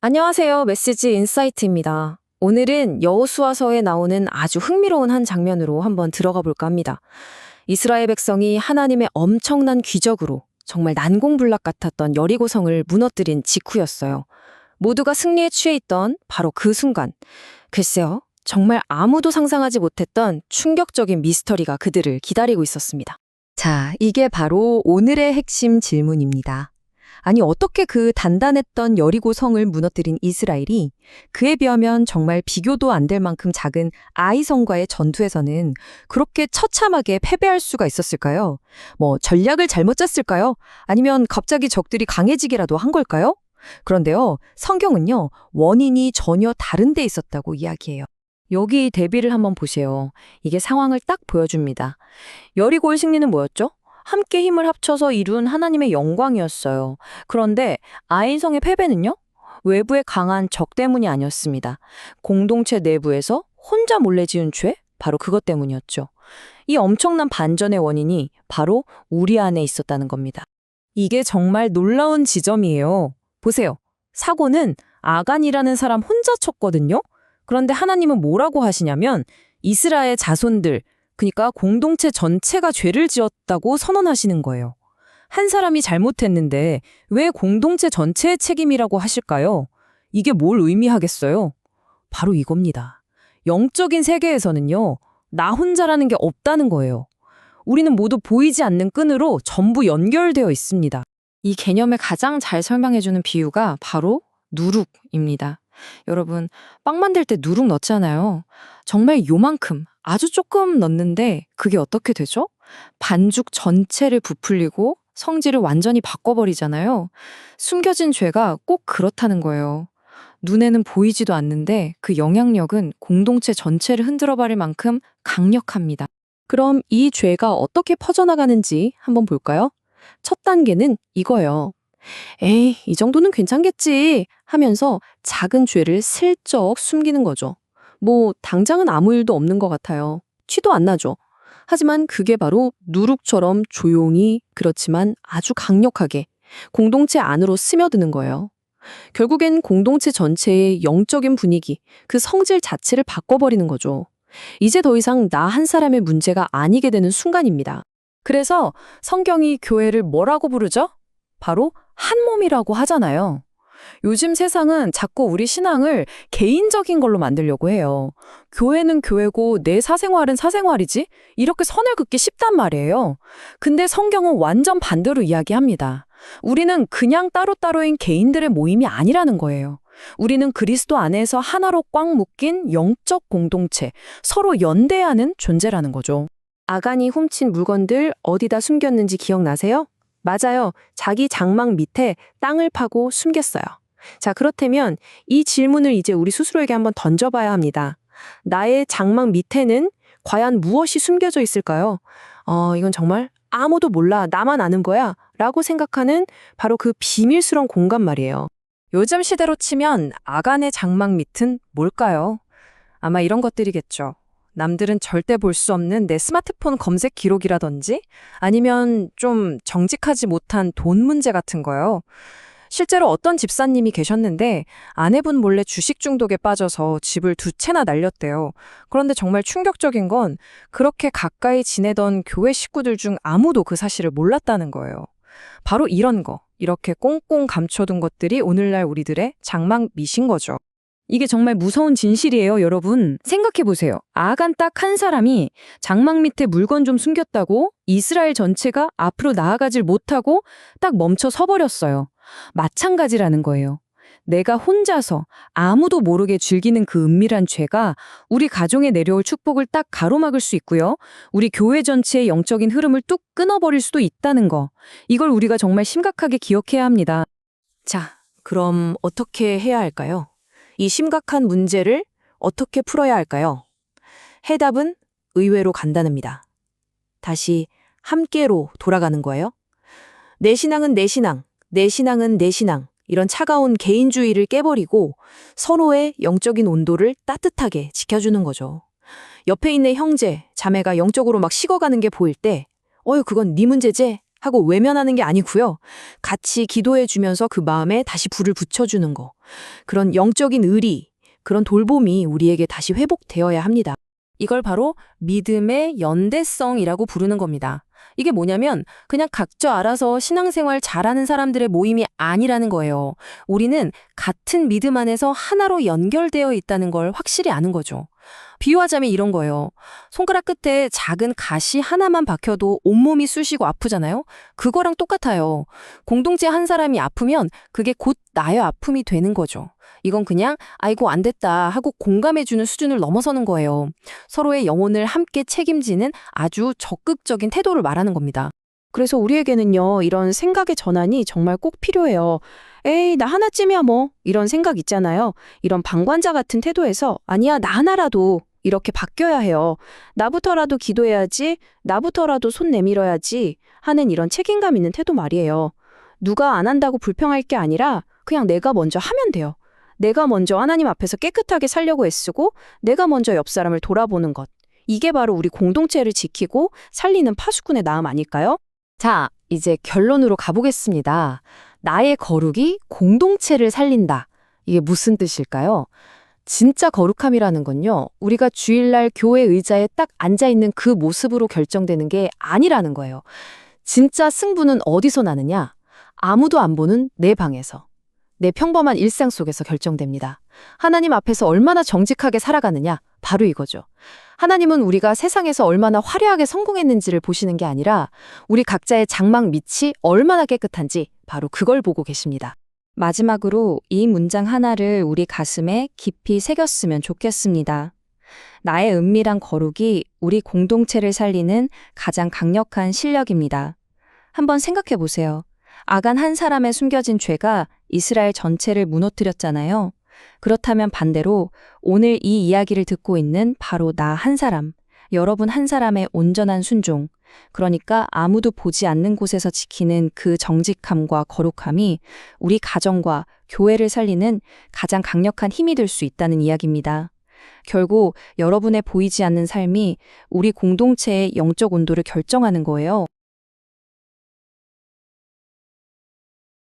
안녕하세요. 메시지 인사이트입니다. 오늘은 여호수아서에 나오는 아주 흥미로운 한 장면으로 한번 들어가 볼까 합니다. 이스라엘 백성이 하나님의 엄청난 기적으로 정말 난공불락 같았던 여리고성을 무너뜨린 직후였어요. 모두가 승리에 취해 있던 바로 그 순간. 글쎄요. 정말 아무도 상상하지 못했던 충격적인 미스터리가 그들을 기다리고 있었습니다. 자, 이게 바로 오늘의 핵심 질문입니다. 아니, 어떻게 그 단단했던 여리고 성을 무너뜨린 이스라엘이 그에 비하면 정말 비교도 안 될 만큼 작은 아이성과의 전투에서는 그렇게 처참하게 패배할 수가 있었을까요? 뭐, 전략을 잘못 짰을까요? 아니면 갑자기 적들이 강해지기라도 한 걸까요? 그런데요, 성경은요, 원인이 전혀 다른 데 있었다고 이야기해요. 여기 대비를 한번 보세요. 이게 상황을 딱 보여줍니다. 여리고의 승리는 뭐였죠? 함께 힘을 합쳐서 이룬 하나님의 영광이었어요. 그런데 아인성의 패배는요? 외부의 강한 적 때문이 아니었습니다. 공동체 내부에서 혼자 몰래 지은 죄? 바로 그것 때문이었죠. 이 엄청난 반전의 원인이 바로 우리 안에 있었다는 겁니다. 이게 정말 놀라운 지점이에요. 보세요. 사고는 아간이라는 사람 혼자 쳤거든요. 그런데 하나님은 뭐라고 하시냐면 이스라엘 자손들, 그러니까 공동체 전체가 죄를 지었다고 선언하시는 거예요. 한 사람이 잘못했는데 왜 공동체 전체의 책임이라고 하실까요? 이게 뭘 의미하겠어요? 바로 이겁니다. 영적인 세계에서는요, 나 혼자라는 게 없다는 거예요. 우리는 모두 보이지 않는 끈으로 전부 연결되어 있습니다. 이 개념을 가장 잘 설명해주는 비유가 바로 누룩입니다. 여러분, 빵 만들 때 누룩 넣잖아요. 정말 요만큼, 아주 조금 넣는데 그게 어떻게 되죠? 반죽 전체를 부풀리고 성질을 완전히 바꿔버리잖아요. 숨겨진 죄가 꼭 그렇다는 거예요. 눈에는 보이지도 않는데 그 영향력은 공동체 전체를 흔들어 버릴 만큼 강력합니다. 그럼 이 죄가 어떻게 퍼져나가는지 한번 볼까요? 첫 단계는 이거예요. 에이, 이 정도는 괜찮겠지 하면서 작은 죄를 슬쩍 숨기는 거죠. 뭐, 당장은 아무 일도 없는 것 같아요. 티도 안 나죠. 하지만 그게 바로 누룩처럼 조용히, 그렇지만 아주 강력하게 공동체 안으로 스며드는 거예요. 결국엔 공동체 전체의 영적인 분위기, 그 성질 자체를 바꿔버리는 거죠. 이제 더 이상 나 한 사람의 문제가 아니게 되는 순간입니다. 그래서 성경이 교회를 뭐라고 부르죠? 바로 한 몸이라고 하잖아요. 요즘 세상은 자꾸 우리 신앙을 개인적인 걸로 만들려고 해요. 교회는 교회고 내 사생활은 사생활이지? 이렇게 선을 긋기 쉽단 말이에요. 근데 성경은 완전 반대로 이야기합니다. 우리는 그냥 따로따로인 개인들의 모임이 아니라는 거예요. 우리는 그리스도 안에서 하나로 꽉 묶인 영적 공동체, 서로 연대하는 존재라는 거죠. 아간이 훔친 물건들 어디다 숨겼는지 기억나세요? 맞아요. 자기 장막 밑에 땅을 파고 숨겼어요. 자, 그렇다면 이 질문을 이제 우리 스스로에게 한번 던져봐야 합니다. 나의 장막 밑에는 과연 무엇이 숨겨져 있을까요? 어, 이건 정말 아무도 몰라. 나만 아는 거야. 라고 생각하는 바로 그 비밀스러운 공간 말이에요. 요즘 시대로 치면 아간의 장막 밑은 뭘까요? 아마 이런 것들이겠죠. 남들은 절대 볼 수 없는 내 스마트폰 검색 기록이라든지 아니면 좀 정직하지 못한 돈 문제 같은 거요. 실제로 어떤 집사님이 계셨는데 아내분 몰래 주식 중독에 빠져서 집을 두 채나 날렸대요. 그런데 정말 충격적인 건 그렇게 가까이 지내던 교회 식구들 중 아무도 그 사실을 몰랐다는 거예요. 바로 이런 거, 이렇게 꽁꽁 감춰둔 것들이 오늘날 우리들의 장막 밑인 거죠. 이게 정말 무서운 진실이에요, 여러분. 생각해보세요. 아간 딱 한 사람이 장막 밑에 물건 좀 숨겼다고 이스라엘 전체가 앞으로 나아가질 못하고 딱 멈춰 서버렸어요. 마찬가지라는 거예요. 내가 혼자서 아무도 모르게 즐기는 그 은밀한 죄가 우리 가정에 내려올 축복을 딱 가로막을 수 있고요. 우리 교회 전체의 영적인 흐름을 뚝 끊어버릴 수도 있다는 거. 이걸 우리가 정말 심각하게 기억해야 합니다. 자, 그럼 어떻게 해야 할까요? 이 심각한 문제를 어떻게 풀어야 할까요? 해답은 의외로 간단합니다. 다시 함께로 돌아가는 거예요. 내 신앙은 내 신앙, 내 신앙은 내 신앙. 이런 차가운 개인주의를 깨버리고 서로의 영적인 온도를 따뜻하게 지켜주는 거죠. 옆에 있는 형제, 자매가 영적으로 막 식어가는 게 보일 때, 어휴, 그건 네 문제지? 하고 외면하는 게 아니고요. 같이 기도해 주면서 그 마음에 다시 불을 붙여주는 거. 그런 영적인 의리, 그런 돌봄이 우리에게 다시 회복되어야 합니다. 이걸 바로 믿음의 연대성이라고 부르는 겁니다. 이게 뭐냐면 그냥 각자 알아서 신앙생활 잘하는 사람들의 모임이 아니라는 거예요. 우리는 같은 믿음 안에서 하나로 연결되어 있다는 걸 확실히 아는 거죠. 비유하자면 이런 거예요. 손가락 끝에 작은 가시 하나만 박혀도 온몸이 쑤시고 아프잖아요? 그거랑 똑같아요. 공동체 한 사람이 아프면 그게 곧 나의 아픔이 되는 거죠. 이건 그냥 아이고 안 됐다 하고 공감해주는 수준을 넘어서는 거예요. 서로의 영혼을 함께 책임지는 아주 적극적인 태도를 말하는 겁니다. 그래서 우리에게는요, 이런 생각의 전환이 정말 꼭 필요해요. 에이, 나 하나쯤이야 뭐. 이런 생각 있잖아요. 이런 방관자 같은 태도에서, 아니야, 나 하나라도. 이렇게 바뀌어야 해요. 나부터라도 기도해야지, 나부터라도 손 내밀어야지 하는 이런 책임감 있는 태도 말이에요. 누가 안 한다고 불평할 게 아니라 그냥 내가 먼저 하면 돼요. 내가 먼저 하나님 앞에서 깨끗하게 살려고 애쓰고 내가 먼저 옆 사람을 돌아보는 것. 이게 바로 우리 공동체를 지키고 살리는 파수꾼의 마음 아닐까요? 자, 이제 결론으로 가보겠습니다. 나의 거룩이 공동체를 살린다. 이게 무슨 뜻일까요? 진짜 거룩함이라는 건요, 우리가 주일날 교회 의자에 딱 앉아있는 그 모습으로 결정되는 게 아니라는 거예요. 진짜 승부는 어디서 나느냐? 아무도 안 보는 내 방에서. 내 평범한 일상 속에서 결정됩니다. 하나님 앞에서 얼마나 정직하게 살아가느냐? 바로 이거죠. 하나님은 우리가 세상에서 얼마나 화려하게 성공했는지를 보시는 게 아니라 우리 각자의 장막 밑이 얼마나 깨끗한지 바로 그걸 보고 계십니다. 마지막으로 이 문장 하나를 우리 가슴에 깊이 새겼으면 좋겠습니다. 나의 은밀한 거룩이 우리 공동체를 살리는 가장 강력한 실력입니다. 한번 생각해 보세요. 아간 한 사람의 숨겨진 죄가 이스라엘 전체를 무너뜨렸잖아요. 그렇다면 반대로 오늘 이 이야기를 듣고 있는 바로 나 한 사람, 여러분 한 사람의 온전한 순종, 그러니까 아무도 보지 않는 곳에서 지키는 그 정직함과 거룩함이 우리 가정과 교회를 살리는 가장 강력한 힘이 될 수 있다는 이야기입니다. 결국 여러분의 보이지 않는 삶이 우리 공동체의 영적 온도를 결정하는 거예요.